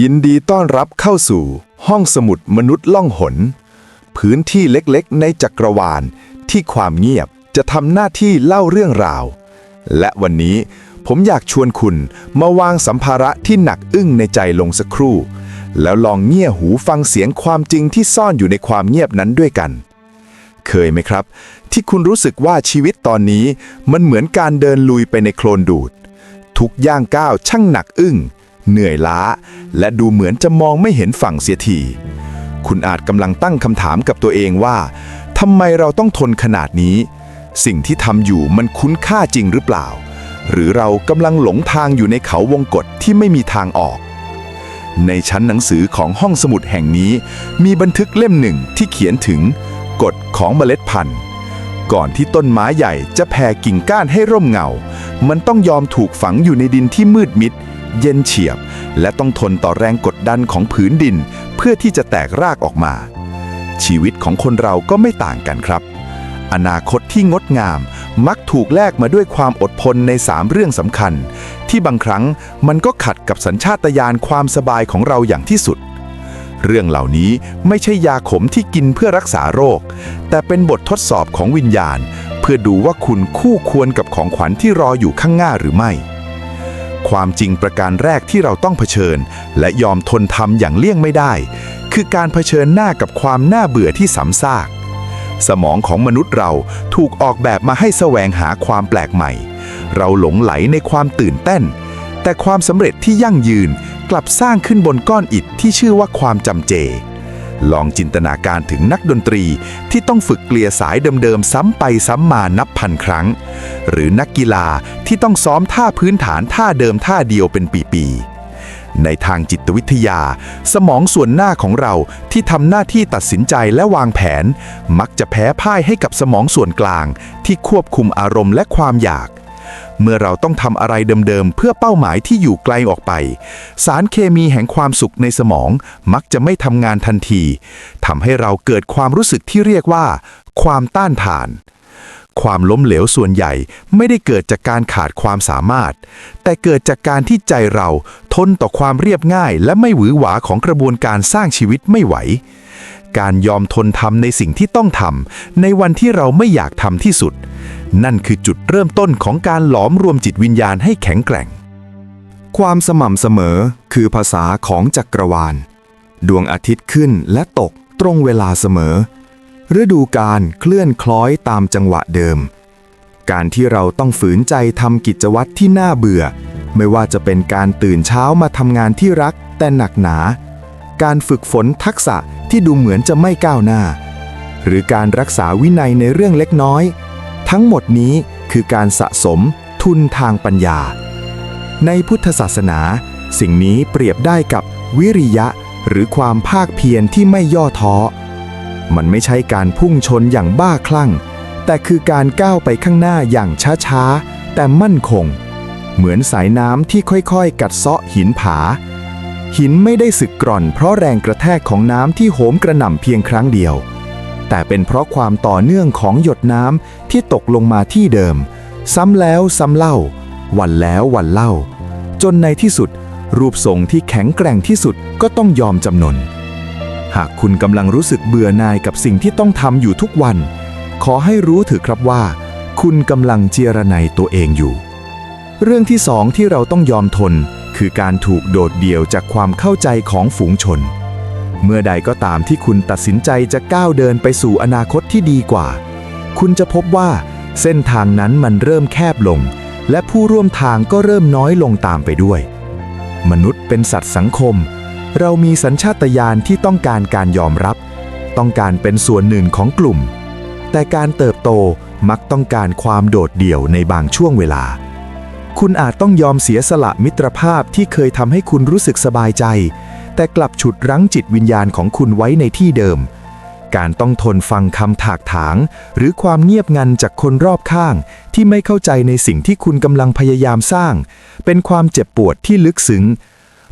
ยินดีต้อนรับเข้าสู่ ห้องสมุดมนุษย์ล่องหน พื้นที่เล็กๆ ในจักรวาลที่ความเงียบจะทำหน้าที่เล่าเรื่องราว และวันนี้ผมอยากชวนคุณมาวางสัมภาระที่หนักอึ้งในใจลงสักครู่ แล้วลองเงี่ยหูฟังเสียงความจริงที่ซ่อนอยู่ในความเงียบนั้นด้วยกัน เคยไหมครับ ที่คุณรู้สึกว่าชีวิตตอนนี้มันเหมือนการเดินลุยไปในโคลนดูด ทุกย่างก้าวช่างหนักอึ้ง เหนื่อยล้า และดูเหมือนจะมองไม่เห็นฝั่งเสียทีคุณอาจกำลังตั้งคำถามกับตัวเองว่าทำไมเราต้องทนขนาดนี้ สิ่งที่ทำอยู่มันคุ้นค่าจริงหรือเปล่า หรือเรากำลังหลงทางอยู่ในเขาวงกฏที่ไม่มีทางออก ในชั้นหนังสือของห้องสมุดแห่งนี้ มีบันทึกเล่มหนึ่งที่เขียนถึงกฎของเมล็ดพันธุ์ก่อนที่ต้นไม้ใหญ่จะแผ่กิ่งก้านให้ร่มเงา มันต้องยอมถูกฝังอยู่ในดินที่มืดมิด เย็นเฉียบ และต้องทนต่อแรงกดดันของผืนดิน เพื่อที่จะแตกรากออกมา ชีวิตของคนเราก็ไม่ต่างกันครับ อนาคตที่งดงามมักถูกแลกมาด้วยความอดทนในสามเรื่องสำคัญ ที่บางครั้งมันก็ขัดกับสัญชาตญาณความสบายของเราอย่างที่สุด เรื่องเหล่านี้ไม่ใช่ยาขมที่กินเพื่อรักษาโรค แต่เป็นบททดสอบของวิญญาณ เพื่อดูว่าคุณคู่ควรกับของขวัญที่รออยู่ข้างหน้าหรือไม่ ความจริงประการแรกที่เราต้องเผชิญ และยอมทนทำอย่างเลี่ยงไม่ได้ คือการเผชิญหน้ากับความน่าเบื่อที่ซ้ำซาก สมองของมนุษย์เราถูกออกแบบมาให้แสวงหาความแปลกใหม่ เราหลงไหลในความตื่นเต้น แต่ความสำเร็จที่ยั่งยืนกลับสร้างขึ้นบนก้อนอิฐที่ชื่อว่าความจำเจ ลองจินตนาการถึงนักดนตรีที่ต้องฝึกเกลียสายเดิมๆ ซ้ำไปซ้ำมานับพันครั้ง หรือนักกีฬาที่ต้องซ้อมท่าพื้นฐานท่าเดิมท่าเดียวเป็นปีๆในทางจิตวิทยา สมองส่วนหน้าของเราที่ทำหน้าที่ตัดสินใจและวางแผน มักจะแพ้พ่ายให้กับสมองส่วนกลาง ที่ควบคุมอารมณ์และความอยาก เมื่อเราต้องทำอะไรเดิมๆ เพื่อเป้าหมายที่อยู่ไกลออกไป สารเคมีแห่งความสุขในสมองมักจะไม่ทำงานทันทีทำให้เราเกิดความรู้สึกที่เรียกว่า ความต้านทาน ความล้มเหลวส่วนใหญ่ไม่ได้เกิดจากการขาดความสามารถ แต่เกิดจากการที่ใจเราทนต่อความเรียบง่าย และไม่หวือหวาของกระบวนการสร้างชีวิตไม่ไหว การยอมทนทำในสิ่งที่ต้องทำในวันที่เราไม่อยากทำที่สุด นั่นคือจุดเริ่มต้นของการหลอมรวมจิตวิญญาณให้แข็งแกร่ง ความสม่ำเสมอคือภาษาของจักรวาล ดวงอาทิตย์ขึ้นและตกตรงเวลาเสมอ ฤดูการเคลื่อนคล้อยตามจังหวะเดิม การที่เราต้องฝืนใจทำกิจวัตรที่น่าเบื่อ ไม่ว่าจะเป็นการตื่นเช้ามาทำงานที่รักแต่หนักหนา การฝึกฝนทักษะ ที่ดูเหมือนจะไม่ก้าวหน้า หรือการรักษาวินัยในเรื่องเล็กน้อย ทั้งหมดนี้คือการสะสมทุนทางปัญญา ในพุทธศาสนา สิ่งนี้เปรียบได้กับวิริยะหรือความภาคเพียรที่ไม่ย่อท้อ มันไม่ใช่การพุ่งชนอย่างบ้าคลั่ง แต่คือการก้าวไปข้างหน้าอย่างช้าๆ แต่มั่นคง เหมือนสายน้ำที่ค่อยๆ กัดเซาะหินผา หินไม่ได้สึกกร่อนเพราะแรงกระแทกของน้ำที่โหมกระหน่ำเพียงครั้งเดียว แต่เป็นเพราะความต่อเนื่องของหยดน้ำที่ตกลงมาที่เดิม ซ้ำแล้วซ้ำเล่า วันแล้ววันเล่า จนในที่สุด รูปทรงที่แข็งแกร่งที่สุดก็ต้องยอมจำนน หากคุณกำลังรู้สึกเบื่อหน่ายกับสิ่งที่ต้องทำอยู่ทุกวัน ขอให้รู้เถอครับว่า คุณกำลังเจรไนตัวเองอยู่ เรื่องที่สองที่เราต้องยอมทน คือการถูกโดดเดี่ยวจากความเข้าใจของฝูงชน เมื่อใดก็ตามที่คุณตัดสินใจจะก้าวเดินไปสู่อนาคตที่ดีกว่า คุณจะพบว่า เส้นทางนั้นมันเริ่มแคบลง และผู้ร่วมทางก็เริ่มน้อยลงตามไปด้วย มนุษย์เป็นสัตว์สังคม เรามีสัญชาตญาณที่ต้องการการยอมรับ ต้องการเป็นส่วนหนึ่งของกลุ่ม แต่การเติบโตมักต้องการความโดดเดี่ยวในบางช่วงเวลา คุณอาจต้องยอมเสียสละมิตรภาพที่เคยทำให้คุณรู้สึกสบายใจ แต่กลับฉุดรั้งจิตวิญญาณของคุณไว้ในที่เดิม การต้องทนฟังคำถากถาง หรือความเงียบงันจากคนรอบข้าง ที่ไม่เข้าใจในสิ่งที่คุณกำลังพยายามสร้าง เป็นความเจ็บปวดที่ลึกซึ้ง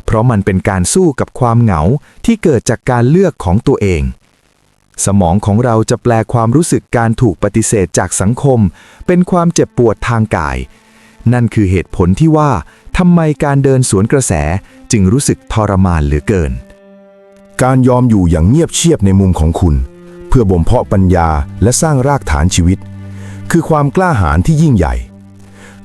เพราะมันเป็นการสู้กับความเหงาที่เกิดจากการเลือกของตัวเองสมองของเราจะแปลความรู้สึกการถูกปฏิเสธจากสังคม เป็นความเจ็บปวดทางกาย นั่นคือเหตุผลที่ว่าทำไมการเดินสวนกระแสจึงรู้สึกทรมานเหลือเกิน การยอมอยู่อย่างเงียบเชียบในมุมของคุณ เพื่อบ่มเพาะปัญญาและสร้างรากฐานชีวิต คือความกล้าหาญที่ยิ่งใหญ่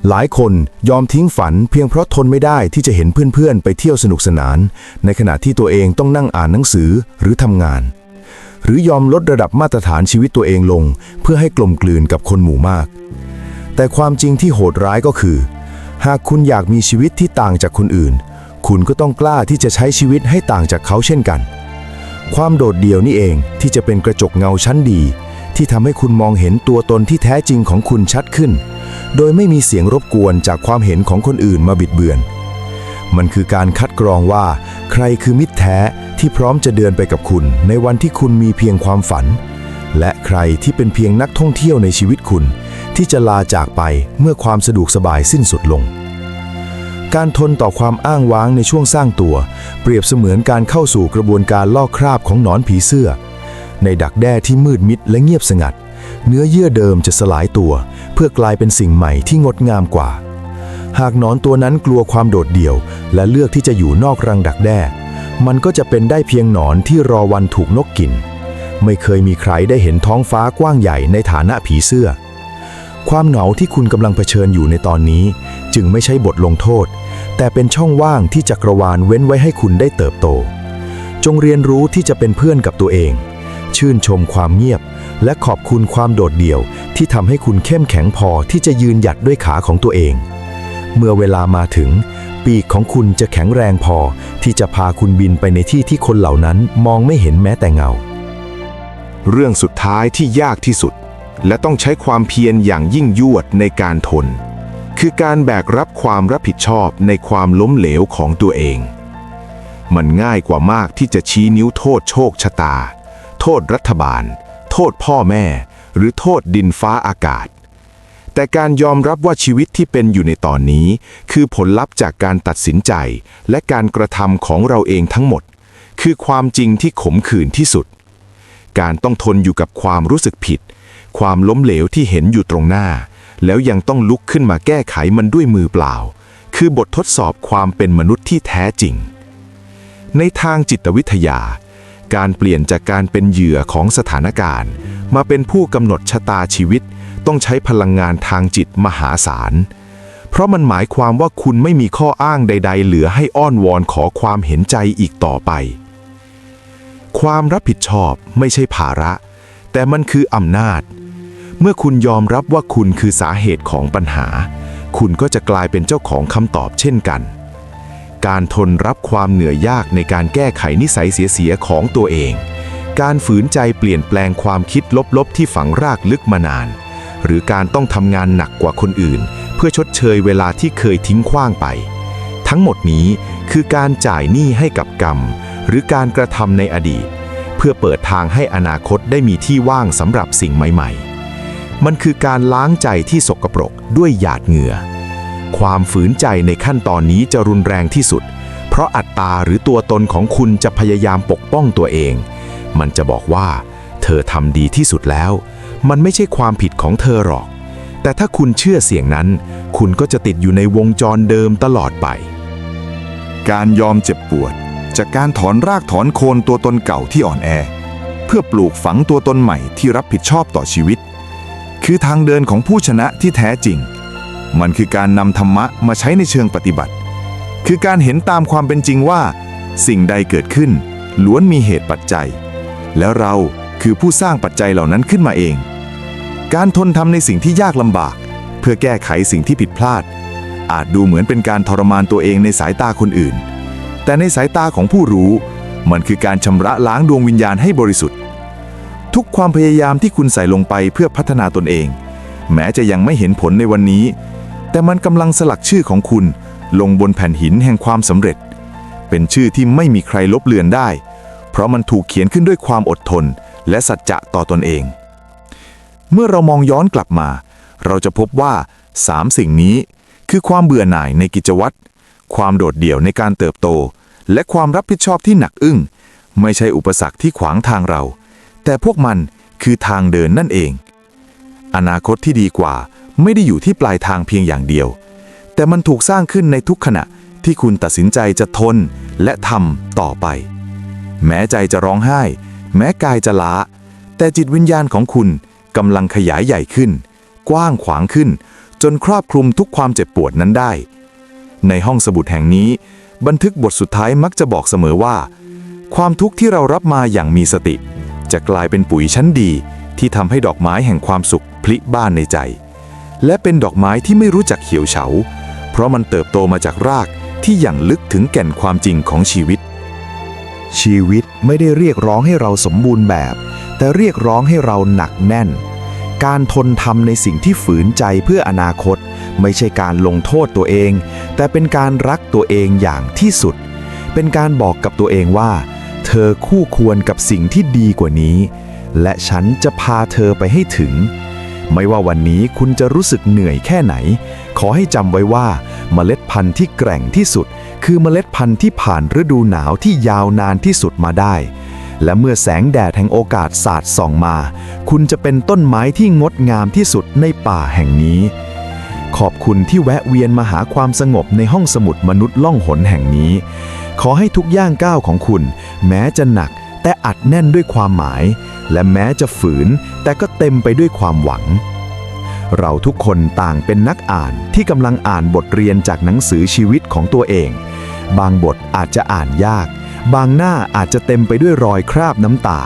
หลายคนยอมทิ้งฝันเพียงเพราะทนไม่ได้ที่จะเห็นเพื่อนๆ ไปเที่ยวสนุกสนาน ในขณะที่ตัวเองต้องนั่งอ่านหนังสือหรือทำงาน หรือยอมลดระดับมาตรฐานชีวิตตัวเองลง เพื่อให้กลมกลืนกับคนหมู่มาก แต่ความจริงที่โหดร้ายก็คือ หากคุณอยากมีชีวิตที่ต่างจากคนอื่น คุณก็ต้องกล้าที่จะใช้ชีวิตให้ต่างจากเขาเช่นกัน ความโดดเดี่ยวนี่เองที่จะเป็นกระจกเงาชั้นดี ที่ทำให้คุณมองเห็นตัวตนที่แท้จริงของคุณชัดขึ้น โดยไม่มีเสียงรบกวนจากความเห็นของคนอื่นมาบิดเบือน มันคือการคัดกรองว่า ใครคือมิตรแท้ที่พร้อมจะเดินไปกับคุณ ในวันที่คุณมีเพียงความฝัน และใครที่เป็นเพียงนักท่องเที่ยวในชีวิตคุณ ที่จะลาจากไปเมื่อความสะดวกสบายสิ้นสุดลง การทนต่อความอ้างว้างในช่วงสร้างตัว เปรียบเสมือนการเข้าสู่กระบวนการลอกคราบของหนอนผีเสื้อ ในดักแด้ที่มืดมิดและเงียบสงัด เนื้อเยื่อเดิมจะสลายตัว เพื่อกลายเป็นสิ่งใหม่ที่งดงามกว่า หากหนอนตัวนั้นกลัวความโดดเดี่ยว และเลือกที่จะอยู่นอกรังดักแด้ มันก็จะเป็นได้เพียงหนอนที่รอวันถูกนกกินไม่เคยมีใครได้เห็นท้องฟ้ากว้างใหญ่ในฐานะผีเสื้อ ความเหงาที่คุณกำลังเผชิญอยู่ในตอนนี้ จึงไม่ใช่บทลงโทษ แต่เป็นช่องว่างที่จักรวาลเว้นไว้ให้คุณได้เติบโต จงเรียนรู้ที่จะเป็นเพื่อนกับตัวเอง ชื่นชมความเงียบ และขอบคุณความโดดเดี่ยวที่ทำให้คุณเข้มแข็งพอที่จะยืนหยัดด้วยขาของตัวเอง เมื่อเวลามาถึง ปีกของคุณจะแข็งแรงพอที่จะพาคุณบินไปในที่ที่คนเหล่านั้นมองไม่เห็นแม้แต่เงา เรื่องสุดท้ายที่ยากที่สุด และต้องใช้ความเพียรอย่างยิ่งยวดในการทน คือการแบกรับความรับผิดชอบในความล้มเหลวของตัวเอง มันง่ายกว่ามากที่จะชี้นิ้วโทษโชคชะตา โทษรัฐบาล โทษพ่อแม่ หรือโทษดินฟ้าอากาศ แต่การยอมรับว่าชีวิตที่เป็นอยู่ในตอนนี้ คือผลลัพธ์จากการตัดสินใจ และการกระทำของเราเองทั้งหมด คือความจริงที่ขมขื่นที่สุด การต้องทนอยู่กับความรู้สึกผิด ความล้มเหลวที่เห็นอยู่ตรงหน้า แล้วยังต้องลุกขึ้นมาแก้ไขมันด้วยมือเปล่า คือบททดสอบความเป็นมนุษย์ที่แท้จริง ในทางจิตวิทยา การเปลี่ยนจากการเป็นเหยื่อของสถานการณ์ มาเป็นผู้กำหนดชะตาชีวิต ต้องใช้พลังงานทางจิตมหาศาล เพราะมันหมายความว่าคุณไม่มีข้ออ้างใด ๆ เหลือให้อ้อนวอนขอความเห็นใจอีกต่อไปความรับผิดชอบไม่ใช่ภาระ แต่มันคืออำนาจ เมื่อคุณยอมรับว่าคุณคือสาเหตุของปัญหา คุณก็จะกลายเป็นเจ้าของคำตอบเช่นกัน การทนรับความเหนื่อยยากในการแก้ไขนิสัยเสียๆของตัวเอง การฝืนใจเปลี่ยนแปลงความคิดลบๆ ที่ฝังรากลึกมานาน หรือการต้องทำงานหนักกว่าคนอื่น เพื่อชดเชยเวลาที่เคยทิ้งขว้างไป ทั้งหมดนี้คือการจ่ายหนี้ให้กับกรรม หรือการกระทำในอดีต เพื่อเปิดทางให้อนาคตได้มีที่ว่างสำหรับสิ่งใหม่ ๆ มันคือการล้างใจที่สกปรกด้วยหยาดเหงื่อ ความฝืนใจในขั้นตอนนี้จะรุนแรงที่สุด เพราะอัตตาหรือตัวตนของคุณจะพยายามปกป้องตัวเอง มันจะบอกว่า เธอทำดีที่สุดแล้ว มันไม่ใช่ความผิดของเธอหรอก แต่ถ้าคุณเชื่อเสียงนั้น คุณก็จะติดอยู่ในวงจรเดิมตลอดไป การยอมเจ็บปวด จากการถอนรากถอนโคนตัวตนเก่าที่อ่อนแอ เพื่อปลูกฝังตัวตนใหม่ที่รับผิดชอบต่อชีวิต คือทางเดินของผู้ชนะที่แท้จริง มันคือการนำธรรมะมาใช้ในเชิงปฏิบัติ คือการเห็นตามความเป็นจริงว่า สิ่งใดเกิดขึ้น ล้วนมีเหตุปัจจัย แล้วเราคือผู้สร้างปัจจัยเหล่านั้นขึ้นมาเอง การทนทำในสิ่งที่ยากลำบาก เพื่อแก้ไขสิ่งที่ผิดพลาด อาจดูเหมือนเป็นการทรมานตัวเองในสายตาคนอื่น แต่ในสายตาของผู้รู้ มันคือการชำระล้างดวงวิญญาณให้บริสุทธิ์ ทุกความพยายามที่คุณใส่ลงไปเพื่อพัฒนาตนเอง แม้จะยังไม่เห็นผลในวันนี้ แต่มันกำลังสลักชื่อของคุณ ลงบนแผ่นหินแห่งความสำเร็จ เป็นชื่อที่ไม่มีใครลบเลือนได้ เพราะมันถูกเขียนขึ้นด้วยความอดทน และสัจจะต่อตนเอง เมื่อเรามองย้อนกลับมา เราจะพบว่าสามสิ่งนี้คือความเบื่อหน่ายในกิจวัตร ความโดดเดี่ยวในการเติบโต และความรับผิดชอบที่หนักอึ้ง ไม่ใช่อุปสรรคที่ขวางทางเรา แต่พวกมันคือทางเดินนั่นเอง อนาคตที่ดีกว่าไม่ได้อยู่ที่ปลายทางเพียงอย่างเดียว แต่มันถูกสร้างขึ้นในทุกขณะที่คุณตัดสินใจจะทนและทำต่อไป แม้ใจจะร้องไห้ แม้กายจะล้า แต่จิตวิญญาณของคุณกำลังขยายใหญ่ขึ้น กว้างขวางขึ้น จนครอบคลุมทุกความเจ็บปวดนั้นได้ ในห้องสมุดแห่งนี้ บันทึกบทสุดท้ายมักจะบอกเสมอว่า ความทุกข์ที่เรารับมาอย่างมีสติ จะกลายเป็นปุ๋ยชั้นดี ที่ทำให้ดอกไม้แห่งความสุขพลิบ้านในใจ และเป็นดอกไม้ที่ไม่รู้จักเหี่ยวเฉา เพราะมันเติบโตมาจากรากที่อย่างลึกถึงแก่นความจริงของชีวิต ชีวิตไม่ได้เรียกร้องให้เราสมบูรณ์แบบ แต่เรียกร้องให้เราหนักแน่น การทนทำในสิ่งที่ฝืนใจเพื่ออนาคต ไม่ใช่การลงโทษตัวเอง แต่เป็นการรักตัวเองอย่างที่สุด เป็นการบอกกับตัวเองว่า เธอคู่ควรกับสิ่งที่ดีกว่านี้ และฉันจะพาเธอไปให้ถึง ไม่ว่าวันนี้คุณจะรู้สึกเหนื่อยแค่ไหน ขอให้จำไว้ว่าเมล็ดพันธุ์ที่แกร่งที่สุด คือเมล็ดพันธุ์ที่ผ่านฤดูหนาวที่ยาวนานที่สุดมาได้ และเมื่อแสงแดดแห่งโอกาสสาดส่องมา คุณจะเป็นต้นไม้ที่งดงามที่สุดในป่าแห่งนี้ ขอบคุณที่แวะเวียนมาหาความสงบในห้องสมุดมนุษย์ล่องหนแห่งนี้ ขอให้ทุกย่างก้าวของคุณ แม้จะหนักแต่อัดแน่นด้วยความหมาย และแม้จะฝืน แต่ก็เต็มไปด้วยความหวัง เราทุกคนต่างเป็นนักอ่านที่กำลังอ่านบทเรียนจากหนังสือชีวิตของตัวเอง บางบทอาจจะอ่านยาก บางหน้าอาจจะเต็มไปด้วยรอยคราบน้ำตา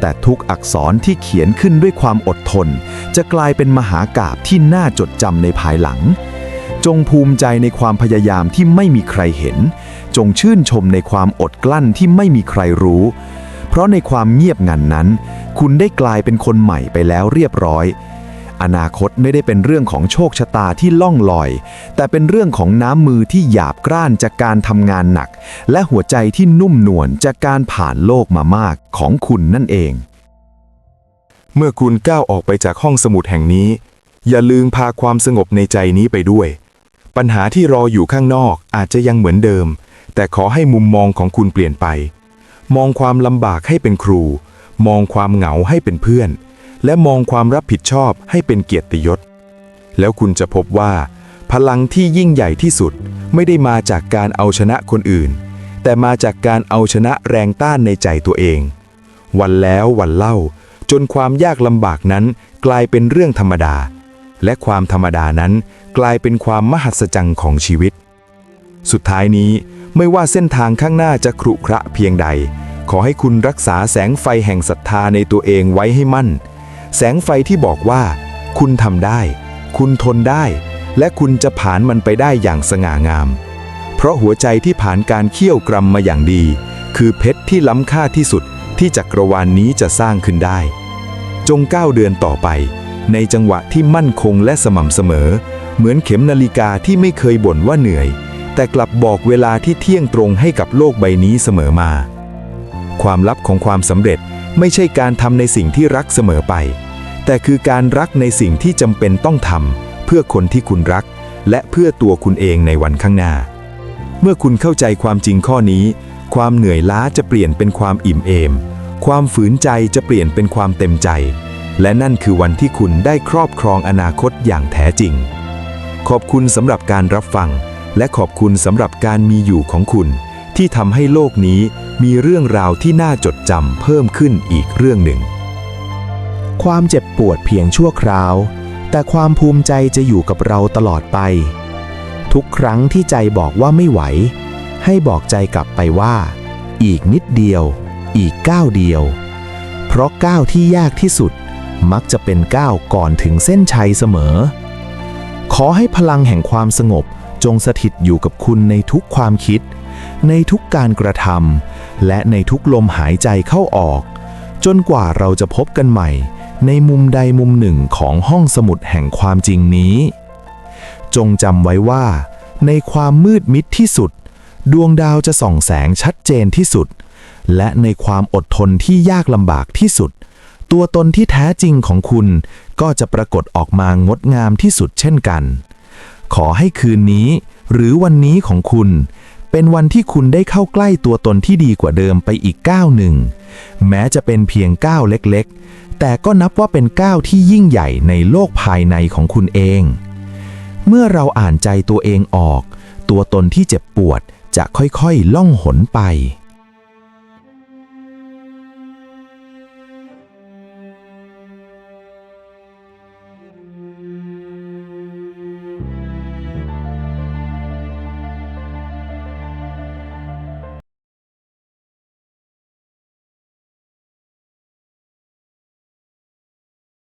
แต่ทุกอักษรที่เขียนขึ้นด้วยความอดทน จะกลายเป็นมหากาบที่น่าจดจำในภายหลัง จงภูมิใจในความพยายามที่ไม่มีใครเห็น จงชื่นชมในความอดกลั้นที่ไม่มีใครรู้ เพราะในความเงียบงันนั้น คุณได้กลายเป็นคนใหม่ไปแล้วเรียบร้อย อนาคตไม่ได้เป็นเรื่องของโชคชะตาที่ล่องลอย แต่เป็นเรื่องของน้ำมือที่หยาบกร้านจากการทำงานหนัก และหัวใจที่นุ่มนวลจากการผ่านโลกมามากของคุณนั่นเอง เมื่อคุณก้าวออกไปจากห้องสมุดแห่งนี้ อย่าลืมพาความสงบในใจนี้ไปด้วย ปัญหาที่รออยู่ข้างนอกอาจจะยังเหมือนเดิม แต่ขอให้มุมมองของคุณเปลี่ยนไป มองความลำบากให้เป็นครู มองความเหงาให้เป็นเพื่อน และมองความรับผิดชอบให้เป็นเกียรติยศ แล้วคุณจะพบว่า พลังที่ยิ่งใหญ่ที่สุดไม่ได้มาจากการเอาชนะคนอื่น แต่มาจากการเอาชนะแรงต้านในใจตัวเอง วันแล้ววันเล่า จนความยากลำบากนั้นกลายเป็นเรื่องธรรมดา และความธรรมดานั้นกลายเป็นความมหัศจรรย์ของชีวิต สุดท้ายนี้ไม่ว่าเส้นทางข้างหน้าจะขรุขระเพียงใด ขอให้คุณรักษาแสงไฟแห่งศรัทธาในตัวเองไว้ให้มั่น แสงไฟที่บอกว่า คุณทำได้ คุณทนได้ และคุณจะผ่านมันไปได้อย่างสง่างาม เพราะหัวใจที่ผ่านการเคี่ยวกรำมาอย่างดี คือเพชรที่ล้ำค่าที่สุดที่จักรวาลนนี้จะสร้างขึ้นได้ จงก้าวเดินต่อไป ในจังหวะที่มั่นคงและสม่ำเสมอ เหมือนเข็มนาฬิกาที่ไม่เคยบ่นว่าเหนื่อย แต่กลับบอกเวลาที่เที่ยงตรงให้กับโลกใบนี้เสมอมา ความลับของความสำเร็จไม่ใช่การทำในสิ่งที่รักเสมอไป แต่คือการรักในสิ่งที่จำเป็นต้องทำเพื่อคนที่คุณรัก และเพื่อตัวคุณเองในวันข้างหน้า เมื่อคุณเข้าใจความจริงข้อนี้ ความเหนื่อยล้าจะเปลี่ยนเป็นความอิ่มเอม ความฝืนใจจะเปลี่ยนเป็นความเต็มใจ และนั่นคือวันที่คุณได้ครอบครองอนาคตอย่างแท้จริง ขอบคุณสำหรับการรับฟัง และขอบคุณสำหรับการมีอยู่ของคุณ ที่ทำให้โลกนี้มีเรื่องราวที่น่าจดจำเพิ่มขึ้นอีกเรื่องหนึ่ง ความเจ็บปวดเพียงชั่วคราว แต่ความภูมิใจจะอยู่กับเราตลอดไป ทุกครั้งที่ใจบอกว่าไม่ไหว ให้บอกใจกลับไปว่า อีกนิดเดียว อีกก้าวเดียว เพราะก้าวที่ยากที่สุดมักจะเป็นก้าวก่อนถึงเส้นชัยเสมอ ขอให้พลังแห่งความสงบ จงสถิตอยู่กับคุณในทุกความคิด ในทุกการกระทำและในทุกลมหายใจเข้าออก จนกว่าเราจะพบกันใหม่ ในมุมใดมุมหนึ่งของห้องสมุดแห่งความจริงนี้ จงจำไว้ว่า ในความมืดมิดที่สุด ดวงดาวจะส่องแสงชัดเจนที่สุด และในความอดทนที่ยากลำบากที่สุด ตัวตนที่แท้จริงของคุณก็จะปรากฏออกมางดงามที่สุดเช่นกัน ขอให้คืนนี้ หรือวันนี้ของคุณ เป็นวันที่คุณได้เข้าใกล้ตัวตนที่ดีกว่าเดิมไปอีกก้าวหนึ่ง แม้จะเป็นเพียงก้าวเล็กๆ แต่ก็นับว่าเป็นก้าวที่ยิ่งใหญ่ในโลกภายในของคุณเอง เมื่อเราอ่านใจตัวเองออก ตัวตนที่เจ็บปวดจะค่อยๆ ล่องหนไป